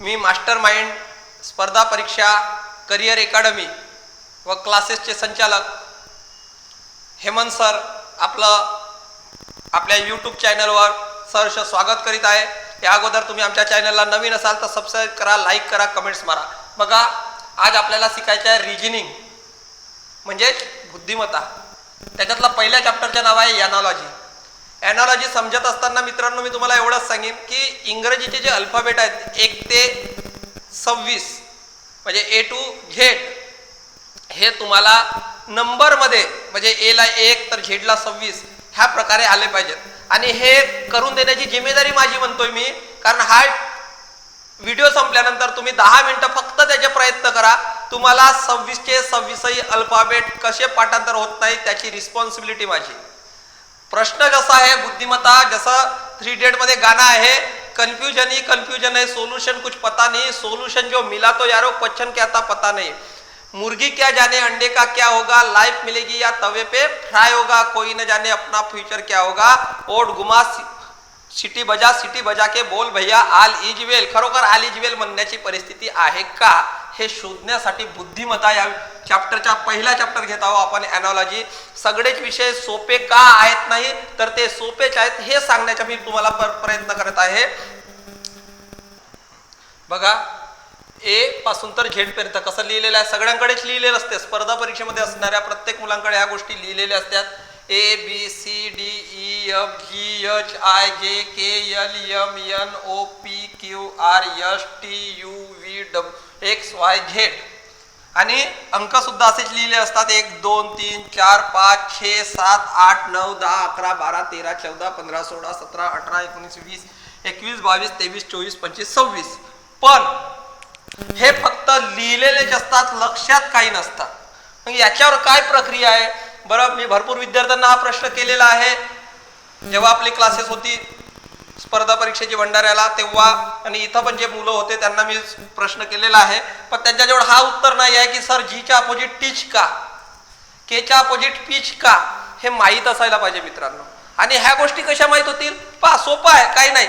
मी master mind स्पर्धा परीक्षा career academy व क्लासेसचे संचालक हेमंत सर आपलं आपल्या यूट्यूब चॅनलवर सहर्ष स्वागत करीत आहे. या अगोदर तुम्ही आमच्या चॅनलला नवीन असाल तर सबस्क्राईब करा लाईक करा कमेंट्स मारा. बघा आज आपल्याला शिकायचं आहे रिजनिंग म्हणजेच बुद्धिमत्ता. त्याच्यातलं पहिल्या चॅप्टरचं नाव आहे ॲनॉलॉजी ॲनॉलॉजी समजत असताना मित्रांनो मी तुम्हाला एवढंच सांगेन की इंग्रजीचे जे अल्फाबेट आहेत एक ते सव्वीस म्हणजे ए टू झेड हे तुम्हाला नंबरमध्ये म्हणजे एला एक तर झेडला सव्वीस ह्या प्रकारे आले पाहिजेत. आणि हे करून देण्याची जिम्मेदारी माझी म्हणतोय मी कारण हा व्हिडिओ संपल्यानंतर तुम्ही दहा मिनटं फक्त त्याचे प्रयत्न करा. तुम्हाला सव्वीसचे सव्वीसही अल्फाबेट कसे पाठांतर होत नाही त्याची रिस्पॉन्सिबिलिटी माझी. प्रश्न कसा है बुद्धिमता जसं थ्री डेट मध्य गाना है कन्फ्यूज़न ही कन्फ्यूज़न है सोल्यूशन कुछ पता नहीं सोल्यूशन जो मिला तो यारो क्वेश्चन क्या था पता नहीं। मुर्गी क्या जाने, अंडे का क्या होगा लाइफ मिलेगी या तवे पे फ्राई होगा, कोई न जाने अपना फ्यूचर क्या होगा ओट गुमा सिटी बजा सिटी बजा के बोल भैया आल इज वेल. खरोखर आल इज वेल म्हणण्याची परिस्थिती आहे का? हे शोधण्यासाठी बुद्धिमत्ता या चॅप्टरच्या पहिला चॅप्टर घेत आहोत आपण अॅनॉलॉजी सगळेच विषय सोपे का आहेत नाही? तर ते सोपेच आहेत हे सांगण्याचा मी तुम्हाला पर- प्रयत्न करत आहे. बघा ए पासून तर झेडपर्यंत कसं लिहिलेलं आहे? सगळ्यांकडेच लिहिलेलं असते. स्पर्धा परीक्षेमध्ये असणाऱ्या प्रत्येक मुलांकडे ह्या गोष्टी लिहिलेल्या असतात. A B C D E F G H I J K L M N O P Q R S T U V W X Y Z आणि अंक सुद्धा असेच लिहिले असतात. एक दोन तीन चार पाच छे सात आठ नऊ दहा अकरा बारा तेरा चौदा पंधरा सोळा सतरा अठरा एकोणीस वीस एकवीस बावीस तेवीस चोवीस पंचवीस सव्वीस. पण हे फक्त लिहिलेलेच असतात लक्षात काही नसतात मग याच्यावर काय प्रक्रिया आहे? बरं मी भरपूर विद्यार्थ्यांना हा प्रश्न केलेला आहे. जेव्हा आपली क्लासेस होती स्पर्धा परीक्षेची भंडाऱ्याला तेव्हा आणि इथं पण जे मुलं होते त्यांना मी प्रश्न केलेला आहे. पण त्यांच्याजवळ हा उत्तर नाही आहे की सर जीच्या अपोजिट टीच का? केच्या अपोजिट पीच का? हे माहीत असायला पाहिजे मित्रांनो. आणि ह्या गोष्टी कशा माहीत होतील? पा सोपं आहे काही नाही.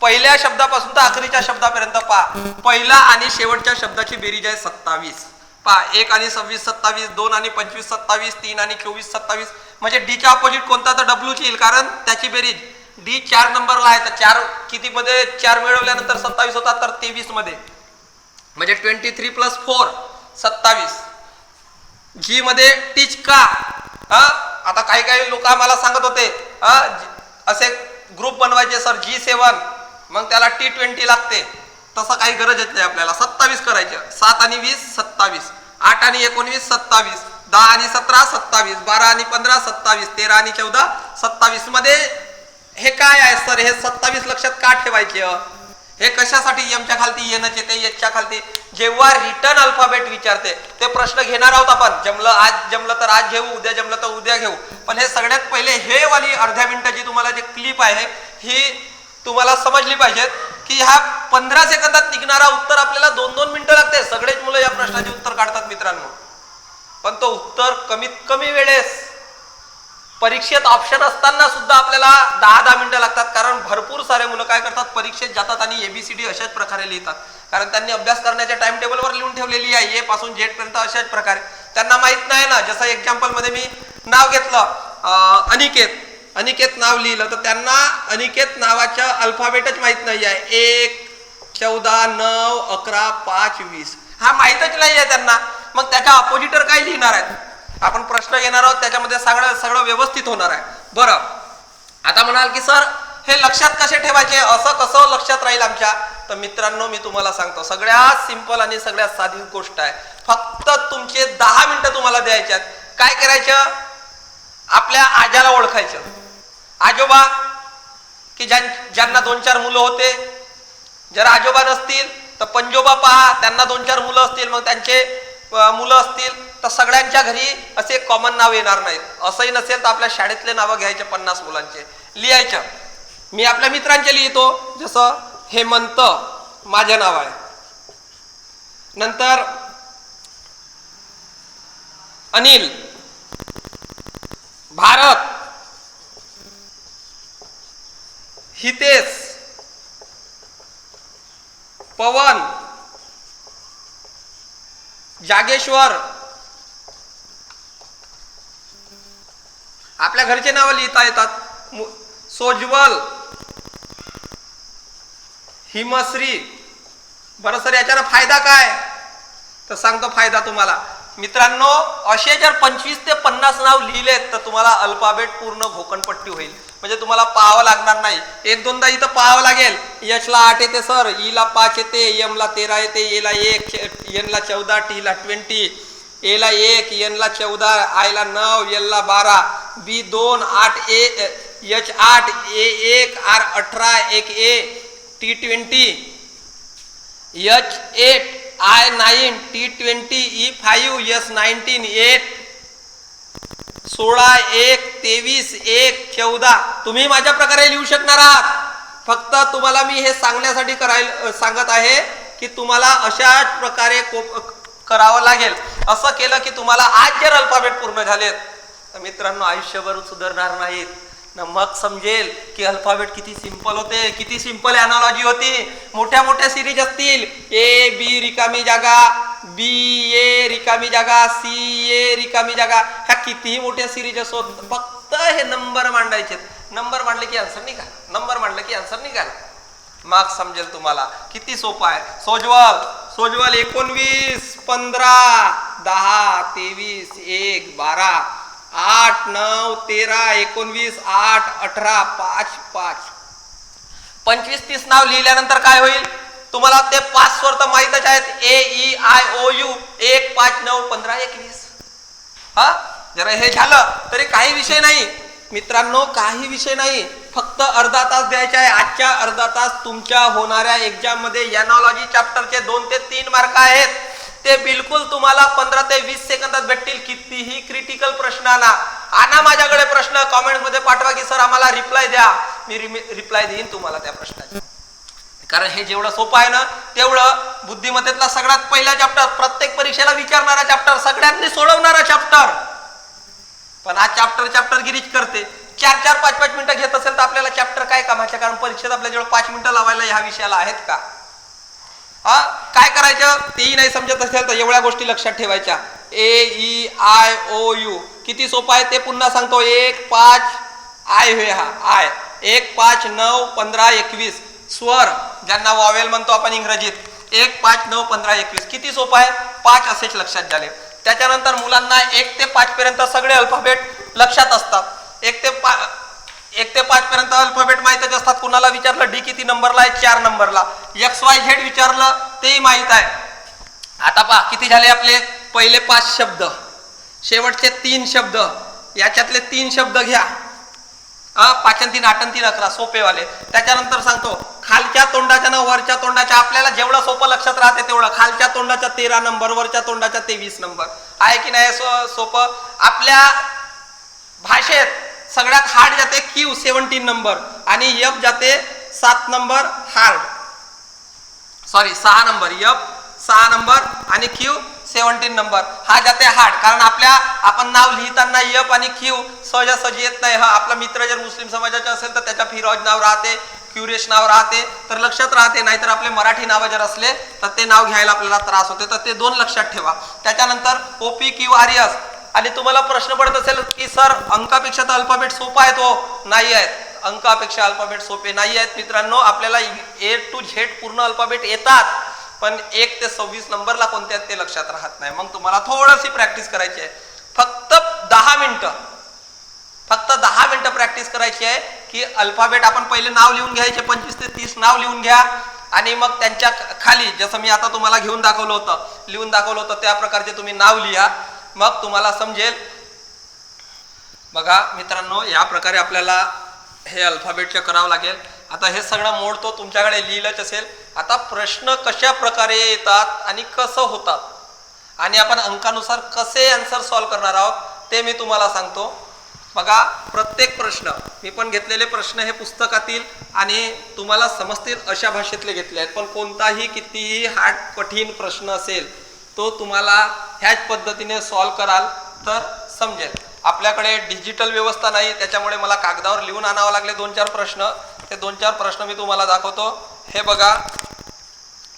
पहिल्या शब्दापासून तर आखरीच्या शब्दापर्यंत पा पहिला आणि शेवटच्या शब्दाची बेरीज आहे सत्तावीस. पा एक आणि सव्वीस सत्तावीस दोन आणि पंचवीस सत्तावीस तीन आणि चोवीस सत्तावीस म्हणजे डीच्या अपोजिट कोणता तर डब्ल्यूची येईल कारण त्याची बेरीज डी चार नंबरला आहे तर चार कितीमध्ये चार मिळवल्यानंतर सत्तावीस होतात तर तेवीसमध्ये. म्हणजे ट्वेंटी थ्री प्लस फोर सत्तावीस. जी मध्ये टीच का? हा आता काही काही लोक आम्हाला सांगत होते हा असे ग्रुप बनवायचे सर जी सेवन मग त्याला टी ट्वेंटी लागते. तसं काही गरजच नाही आपल्याला. सत्तावीस करायचे. सात आणि वीस सत्तावीस. आठ आणि एकोणवीस सत्तावीस. दहा आणि सतरा सत्तावीस बारा आणि पंधरा सत्तावीस तेरा आणि चौदा. सत्तावीसमध्ये हे काय आहे सर? हे सत्तावीस लक्षात का ठेवायचे? हे कशासाठी एमच्या खालती येणंच येते एचच्या खालती? जेव्हा रिटर्न अल्फाबेट विचारते ते प्रश्न घेणार आहोत आपण. जमलं आज जमलं तर आज घेऊ उद्या जमलं तर उद्या घेऊ. पण हे सगळ्यात पहिले हे वाली अर्ध्या मिनिटाची तुम्हाला जे क्लिप आहे ही तुम्हाला समजली पाहिजेत की ह्या पंधरा सेकंदात निघणारा उत्तर आपल्याला दोन दोन मिनिटं लागते. सगळेच मुलं या प्रश्नाचे उत्तर काढतात मित्रांनो. पण तो उत्तर कमीत कमी वेळेस परीक्षेत ऑप्शन असताना सुद्धा आपल्याला दहा दहा मिनिटं लागतात. कारण भरपूर सारे मुलं काय करतात? परीक्षेत जातात आणि एबीसीडी अशाच प्रकारे लिहितात. कारण त्यांनी अभ्यास करण्याच्या टाइम टेबलवर लिहून ठेवलेली आहे. ए पासून झेड पर्यंत अशाच प्रकारे. त्यांना माहीत नाही ना. जसं एक्झाम्पलमध्ये मी नाव घेतलं अनिकेत. अनिकेत नाव लिहिलं. तर त्यांना अनिकेत नावाच्या अल्फाबेटच माहीत नाही आहे. एक चौदा नऊ अकरा पाच वीस. हा माहीतच नाही आहे त्यांना. मग त्याच्या अपोजिटर काय लिहिणार आहेत? आपण प्रश्न घेणार आहोत त्याच्यामध्ये सगळं सगळं व्यवस्थित होणार आहे. बरं. आता म्हणाल की सर हे लक्षात कसे ठेवायचे? असं कसं लक्षात राहील आमच्या? तर मित्रांनो मी तुम्हाला सांगतो सगळ्यात सिंपल आणि सगळ्यात साधी गोष्ट आहे. फक्त तुमचे दहा मिनिटं तुम्हाला द्यायच्यात काय करायचं? आपल्या आजाला ओळखायचं. आजोबा की ज्यां ज्यांना दोन चार मुलं होते जर आजोबा नसतील तर पंजोबा पहा त्यांना दोन चार मुलं असतील मग त्यांचे मुलं असतील तर सगळ्यांच्या घरी असे कॉमन नाव येणार नाहीत. असंही नसेल तर आपल्या शाळेतले नावं घ्यायचे पन्नास मुलांचे. लिहायचं मी आपल्या मित्रांचे लिहितो. जसं हेमंत माझे नाव आहे. नंतर अनिल भारत हितेश पवन जागेश्वर. आपल्या घरचे नावं लिहिता येतात. सोज्वल. हिमश्री. बरं सर याच्यानं फायदा काय? तर सांगतो फायदा तुम्हाला. मित्रांनो असे जर पंचवीस ते पन्नास नाव लिहिलेत तर तुम्हाला अल्फाबेट पूर्ण घोकणपट्टी होईल. म्हणजे तुम्हाला पाहावं लागणार नाही. एक दोनदा इथं पाहावं लागेल. यशला आठ येते सर ईला e पाच येते एमला तेरा येते एला एक एनला चौदा टीला ट्वेंटी एला एक एनला चौदा आयला नऊ एलला बारा. बी दोन आठ ए एच आठ ए एक आर अठरा एक A T twenty H eight I nine T twenty E five S nineteen eight सोळा एक तेवीस एक चौदा. तुम्ही माझ्या प्रकारे लिहू शकणार आहात. फक्त तुम्हाला मी हे सांगण्यासाठी करायला सांगत आहे की तुम्हाला अशाच प्रकारे कोप करावं लागेल. असं केलं की तुम्हाला आज जर अल्फाबेट पूर्ण झालेत. तर मित्रांनो आयुष्यभर सुधारणार नाहीत. ना मग समजेल की अल्फाबेट किती सिंपल होते किती सिंपल अॅनॉलॉजी होती. मोठ्या मोठ्या सिरीज असतील. ए बी रिकामी जागा बी ए रिकामी जागा सी ए रिकामी जागा. ह्या कितीही मोठ्या सिरीज असो फक्त हे नंबर मांडायचे नंबर मांडले की आन्सर निघाल. नंबर मांडले की आन्सर निघाल. मग समजेल तुम्हाला किती सोपं आहे. सोजवल सोजवल एकोणवीस पंधरा दहा तेवीस एक बारा. आठ नऊ तेरा एकोणवीस आठ अठरा पाच पाच. पंचवीस तीस नाव लिहिल्यानंतर काय होईल? तुम्हाला ते पाच स्वर तर माहीतच आहेत. A E I O U एक पाच नऊ पंधरा एकवीस. हा? जरा हे झालं तरी काही विषय नाही. मित्रांनो काही विषय नाही. फक्त अर्धा तास द्यायचा आहे. आजच्या अर्धा तास तुमच्या होणाऱ्या एक्झाममध्ये यानॉलॉजी चॅप्टरचे दोन ते तीन मार्क आहेत. ते बिलकुल तुम्हाला पंधरा ते वीस सेकंदात भेटतील कितीही क्रिटिकल प्रश्न आणा आणा माझ्याकडे प्रश्न कॉमेंटमध्ये पाठवा की सर आम्हाला रिप्लाय द्या. मी रिप्लाय देईन तुम्हाला त्या प्रश्नाची. कारण हे जेवढं सोपं आहे ना तेवढं बुद्धिमत्तेतला सगळ्यात पहिला चॅप्टर प्रत्येक परीक्षेला विचारणारा चॅप्टर सगळ्यांनी सोडवणारा चॅप्टर पण हा चॅप्टर चॅप्टर गिरीच करते. चार चार पाच पाच मिनिटं घेत असेल तर आपल्याला चॅप्टर काय कामाचे? कारण परीक्षेत आपल्या जेवढं पाच मिनिटं लावायला ह्या विषयाला आहेत का? हा? काय करायचं? तेही नाही समजत असेल तर एवढ्या गोष्टी लक्षात ठेवायच्या. A E I O U किती सोपं आहे ते पुन्हा सांगतो. एक पाच आय हे हा आय एक पाच नऊ पंधरा एकवीस. स्वर ज्यांना वॉवेल म्हणतो आपण इंग्रजीत. एक पाच नऊ पंधरा एकवीस. किती सोपं आहे? पाच असेच लक्षात झाले. त्याच्यानंतर मुलांना एक ते पाच पर्यंत सगळे अल्फाबेट लक्षात असतात. एक ते पा एक ते पाच पर्यंत अल्फाबेट माहितच असतात. कुणाला विचारलं डी किती नंबरला आहे? चार नंबरला एक्स वाय झेड विचारलं तेही माहीत आहे. आता पहा किती झाले आपले? पहिले पाच शब्द. शेवटचे तीन शब्द. याच्यातले तीन शब्द घ्या. पाचन तीन आठन तीन अकरा सोपेवाले. त्याच्यानंतर सांगतो खालच्या तोंडाच्या ना वरच्या तोंडाच्या आपल्याला जेवढं सोपं लक्षात राहते तेवढं. खालच्या तोंडाच्या तेरा नंबर वरच्या तोंडाच्या तेवीस नंबर आहे की नाही सो- सोपं? आपल्या भाषेत सगळ्यात हार्ड जाते क्यू सेवन्टीन नंबर आणि यप जाते सात नंबर हार्ड सॉरी सहा नंबर यप सहा नंबर आणि क्यू सेवन्टीन नंबर हा जाते हार्ड कारण आपल्या आपण नाव लिहिताना यप आणि क्यू सहजासहजी येत नाही. हा आपला मित्र जर मुस्लिम समाजाचा असेल तर त्याच्या फिरोज नाव राहते क्युरेश नाव राहते तर लक्षात राहते. नाहीतर आपले मराठी नावं जर असले तर ते नाव घ्यायला आपल्याला त्रास होते. तर ते दोन लक्षात ठेवा. त्याच्यानंतर ओपी क्यू आर एस आणि तुम्हाला प्रश्न पडत असेल की सर अंकापेक्षा तर अल्फाबेट सोपा आहे तो. नाही आहेत अंकापेक्षा अल्फाबेट सोपे नाही आहेत. मित्रांनो आपल्याला ए टू झेड पूर्ण अल्फाबेट येतात पण एक ते सव्वीस नंबरला कोणते आहेत ते लक्षात राहत नाही. मग तुम्हाला थोडीशी प्रॅक्टिस करायची आहे. फक्त दहा मिनिटं. फक्त दहा मिनिटं प्रॅक्टिस करायची आहे की अल्फाबेट आपण पहिले नाव लिहून घ्यायचे पंचवीस ते तीस नाव लिहून घ्या. आणि मग त्यांच्या खाली जसं मी आता तुम्हाला घेऊन दाखवलं होतं लिहून दाखवलं होतं त्या प्रकारचे तुम्ही नाव लिहा. मग तुम्हाला समजेल. बघा मित्रांनो या प्रकारे आपल्याला हे अल्फाबेटचे करावं लागेल. आता हे सगळं मोड तो तुमच्याकडे लिहिलंच असेल. आता प्रश्न कशा प्रकारे येतात आणि कसं होतात? आणि आपण अंकानुसार कसे आन्सर सॉल्व करणार आहोत ते मी तुम्हाला सांगतो. बघा प्रत्येक प्रश्न मी पण घेतलेले प्रश्न हे पुस्तकातील आणि तुम्हाला समजतील अशा भाषेतले घेतले आहेत. पण कोणताही कितीही हार्ड कठीण प्रश्न असेल तो तुम्हाला ह्याच पद्धतीने सॉल्व कराल तर समजेल. आपल्याकडे डिजिटल व्यवस्था नाही त्याच्यामुळे मला कागदावर लिहून आणावं लागले दोन चार प्रश्न. ते दोन चार प्रश्न मी तुम्हाला दाखवतो. हे बघा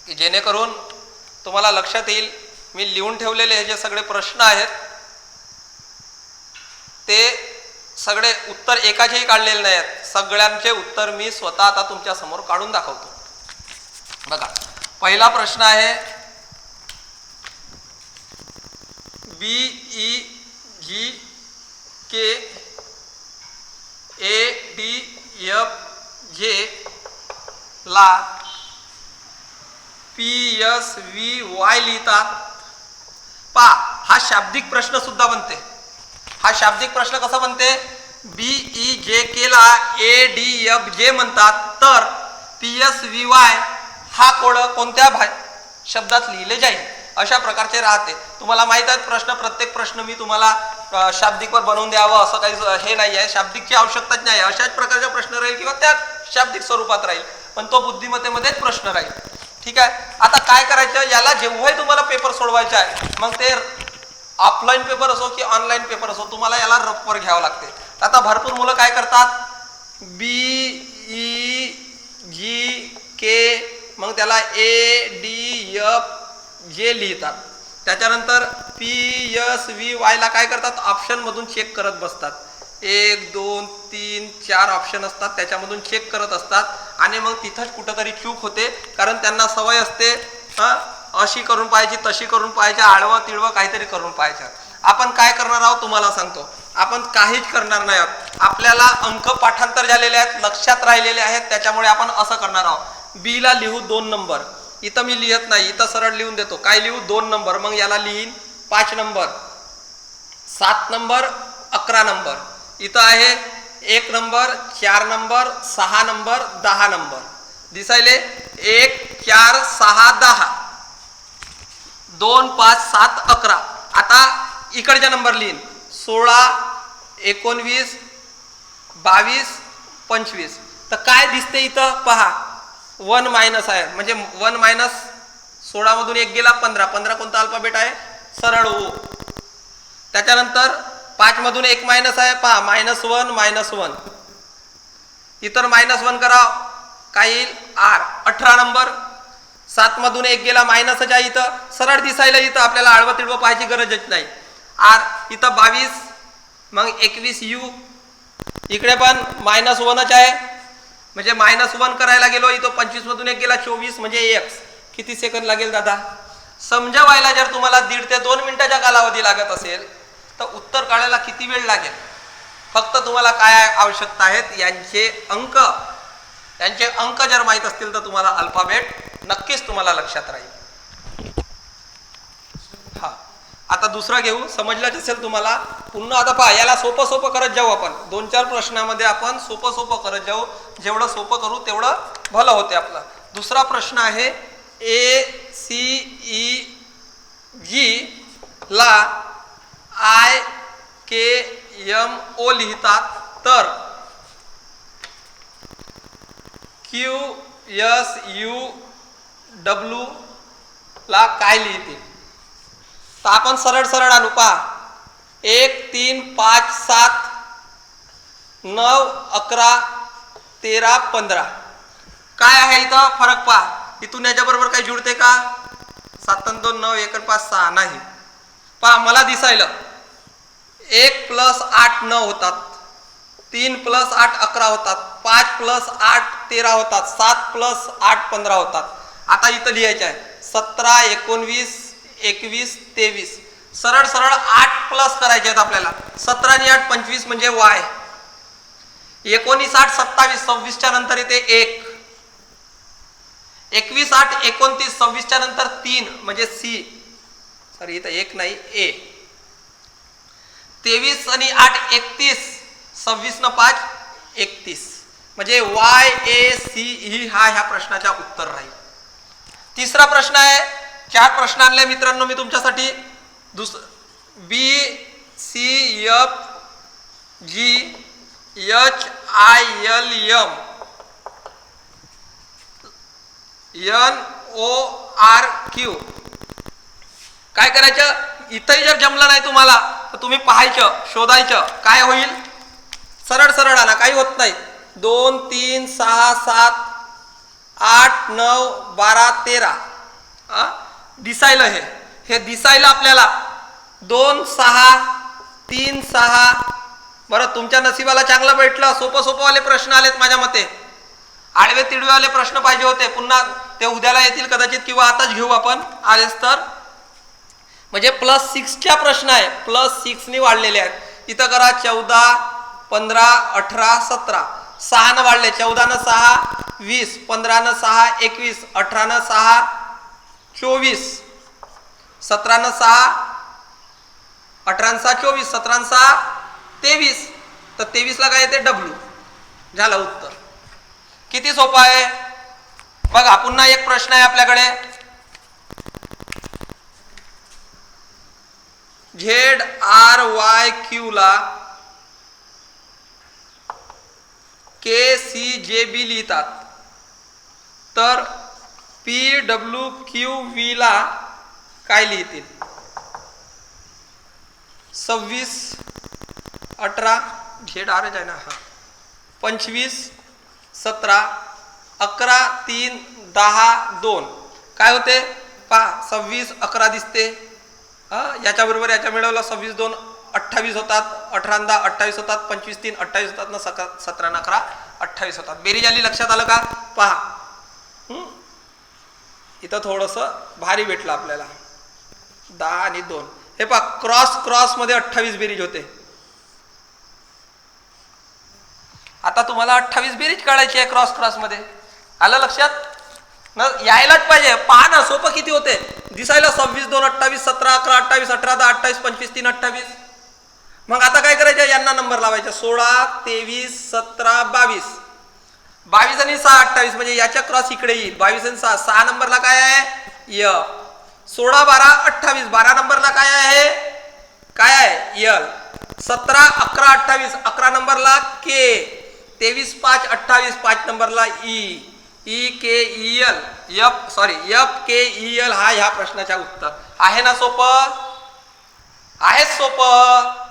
की जेणेकरून तुम्हाला लक्षात येईल मी लिहून ठेवलेले हे जे सगळे प्रश्न आहेत ते सगळे उत्तर एकाचेही काढलेले नाही आहेत सगळ्यांचे उत्तर मी स्वतः आता तुमच्यासमोर काढून दाखवतो. बघा पहिला प्रश्न आहे B E G K A D F J ला पी एस व्ही वाय लिहितात पा हा शाब्दिक प्रश्न सुद्धा बनते. हा शाब्दिक प्रश्न कसा बनते? बी ई जे केला ए डी एफ जे म्हणतात. तर पी एस व्ही वाय हा कोड कोणत्या भा शब्दात लिहिले जाईल? अशा प्रकारचे राहते. तुम्हाला माहीत आहेत प्रश्न प्रत्येक प्रश्न मी तुम्हाला शाब्दिकवर बनवून द्यावं असं काही हे नाही आहे शाब्दिकची आवश्यकताच नाही आहे अशाच प्रकारचा प्रश्न राहील किंवा त्या शाब्दिक स्वरूपात राहील. पण तो बुद्धिमत्तेमध्येच प्रश्न राहील. ठीक आहे? आता काय करायचं? याला जेव्हाही तुम्हाला पेपर सोडवायचा आहे मग ते ऑफलाईन पेपर असो की ऑनलाईन पेपर असो तुम्हाला याला रफवर घ्यावं लागते. आता भरपूर मुलं काय करतात? बी ई जी के मग त्याला ए डी एफ जे लिहितात त्याच्यानंतर पी एस व्ही वायला काय करतात? ऑप्शनमधून चेक करत बसतात. एक दोन तीन चार ऑप्शन असतात त्याच्यामधून चेक करत असतात. आणि मग तिथंच कुठंतरी चूक होते कारण त्यांना सवय असते हां अशी करून पाहायची तशी करून पाहायची आडवं तिळवं काहीतरी करून पाहायचं. आपण काय करणार आहोत तुम्हाला सांगतो. आपण काहीच करणार नाही आहोत. आपल्याला अंक पाठांतर झालेले आहेत लक्षात राहिलेले आहेत त्याच्यामुळे आपण असं करणार आहोत. बीला लिहू दोन नंबर इथं मी लिहित नाही इथं सरळ लिहून देतो. काय लिहू? दोन नंबर. मग याला लिहीन. पाच नंबर. सात नंबर अकरा नंबर. इथं आहे एक नंबर चार नंबर सहा नंबर दहा नंबर. दिसायले? एक चार सहा दहा. दोन पाच सात अकरा. आता इकडच्या नंबर लिहीन. सोळा एकोणवीस बावीस पंचवीस. तर काय दिसते इथं? पहा. वन मायनस आहे. म्हणजे वन मायनस सोळामधून एक गेला पंधरा. पंधरा कोणता अल्फाबेट आहे? सरळ ओ त्याच्यानंतर पाचमधून एक मायनस आहे. पहा मायनस वन मायनस वन. इतर मायनस वन करा. काय येईल? आर. अठरा नंबर. सातमधून एक गेला मायनसच आहे इथं. सरळ दिसायला इथं आपल्याला आडवं तिडवं पाहायची गरजच नाही. आर. इथं बावीस. मग एकवीस यू. इकडे पण मायनस वनच आहे. म्हणजे मायनस वन करायला गेलो इथं पंचवीस मधून एक गेला चोवीस म्हणजे एक्स किती सेकंद लागेल दादा? समजावायला जर तुम्हाला दीड ते दोन मिनिटाच्या कालावधी लागत असेल तर उत्तर काढायला किती वेळ लागेल? फक्त तुम्हाला काय आवश्यकता आहेत यांचे अंक. यांचे अंक जर माहीत असतील तर तुम्हाला अल्फाबेट नक्कीच तुम्हाला लक्षात राहील हा आता दुसरा घेऊ समजलंच असेल तुम्हाला. पुन्हा आता पहा याला सोपं सोपं करत जाऊ आपण. दोन चार प्रश्नामध्ये आपण सोपं सोपं करत जाऊ. जेवढं सोपं करू तेवढं भलं होते आपलं. दुसरा प्रश्न आहे ए सी ई जी ला आय के यम ओ लिहितात. तर क्यू एस यू डब्ल्यू ला काय लिहितील? तर आपण सरळ सरळ आणू पहा. एक तीन पाच सात नऊ अकरा तेरा पंधरा. काय आहे इथं? फरक पहा. इथून याच्याबरोबर काही जुळते का? सात अन दोन नऊ एक पाच सहा. नाही. पहा मला दिसायलं. एक प्लस आठ नऊ होतात. तीन प्लस आठ अकरा होतात. पाच प्लस आठ तेरा होतात. सात प्लस आठ पंधरा होतात. आता इथं लिहायचं आहे. सतरा एकोणवीस एकवीस तेवीस. सरळ सरळ आठ प्लस करायचे आहेत आपल्याला. सतरा आणि आठ पंचवीस म्हणजे वाय. एकोणीस आठ सत्तावीस सव्वीसच्या नंतर येते एक. एकवीस आठ एकोणतीस सव्वीसच्या नंतर तीन म्हणजे सी. सॉरी इथं एक नाही ए. तेवीस आणि आठ एकतीस. सव्वीस न पाच एकतीस. म्हणजे वाय ए सी ही हा ह्या प्रश्नाच्या उत्तर राहील. तिसरा प्रश्न आहे चार प्रश्न आणले मित्रांनो मी तुमच्यासाठी. दुस B C F G H I L M N O R Q काय करायचं? इथंही जर जमलं नाही तुम्हाला तर तुम्ही पाहायचं शोधायचं. काय होईल? सरळ सरळ आणा काही होत नाही. दोन तीन सहा सात आठ नऊ बारा तेरा. दिसायला हे. हे दिसायला आपल्याला. दोन सहा तीन सहा. बरं तुमच्या नशिबाला चांगलं भेटलं. सोपं सोपंवाले प्रश्न आलेत माझ्या मते. आडवे तिडवेवाले प्रश्न पाहिजे होते. पुन्हा ते उद्याला येतील कदाचित किंवा आताच घेऊ आपण. आलेच तर. म्हणजे प्लस सिक्सच्या प्रश्न आहे. प्लस सिक्सनी वाढलेले आहेत. इथं करा चौदा पंधरा अठरा सतरा. सहानं वाढले. चौदानं सहा वीस. पंधरानं सहा एकवीस. अठरानं सहा चोवीस. सतरानं सहा. अठरानं सहा चोवीस. सतरानं सहा तेवीस. तर तेवीसला काय येते? डब्ल्यू झालं उत्तर. किती सोपं आहे? बघा पुन्हा एक प्रश्न आहे आपल्याकडे. झेड आर वाय क्यूला के सी जे बी लिहितात. तर पी डब्ल्यू क्यू व्ही ला काय लिहितील? सव्वीस अठरा झेड आरच आहे ना हा. पंचवीस सतरा अकरा तीन दहा दोन. काय होते? पहा सव्वीस अकरा दिसते. हां याच्याबरोबर याच्या मिळवला सव्वीस दोन अठ्ठावीस होतात. अठरांदा अठ्ठावीस होतात. पंचवीस तीन अठ्ठावीस होतात ना सका सतरा अकरा अठ्ठावीस होतात. बेरीज आली लक्षात आलं का? पहा. इथं थोडंसं भारी भेटलं आपल्याला. दहा आणि दोन. हे पहा क्रॉस क्रॉसमध्ये अठ्ठावीस बेरीज होते. आता तुम्हाला अठ्ठावीस बेरीज काढायची आहे क्रॉस क्रॉसमध्ये आलं लक्षात? न यायलाच पाहिजे. पहा ना सोपं किती होते. दिसायला सव्वीस दोन अठ्ठावीस सतरा अकरा अठ्ठावीस अठरा दहा अठ्ठावीस पंचवीस तीन अठ्ठावीस. मग आता काय करायचं? यांना नंबर लावायचा. सोळा तेवीस सतरा बावीस. बावीस आणि सहा अठ्ठावीस म्हणजे याच्या क्रॉस इकडे येईल. बावीस आणि सहा सहा नंबरला काय आहे? य. सोळा बारा अठ्ठावीस. बारा नंबरला काय आहे? काय आहे? यल सतरा अकरा अठ्ठावीस. अकरा नंबरला के तेवीस पाच अठ्ठावीस. पाच नंबरला E E K E L yup sorry yup K E L हा ह्या प्रश्नाच्या उत्तर. आहे ना सोपं? आहे सोपं?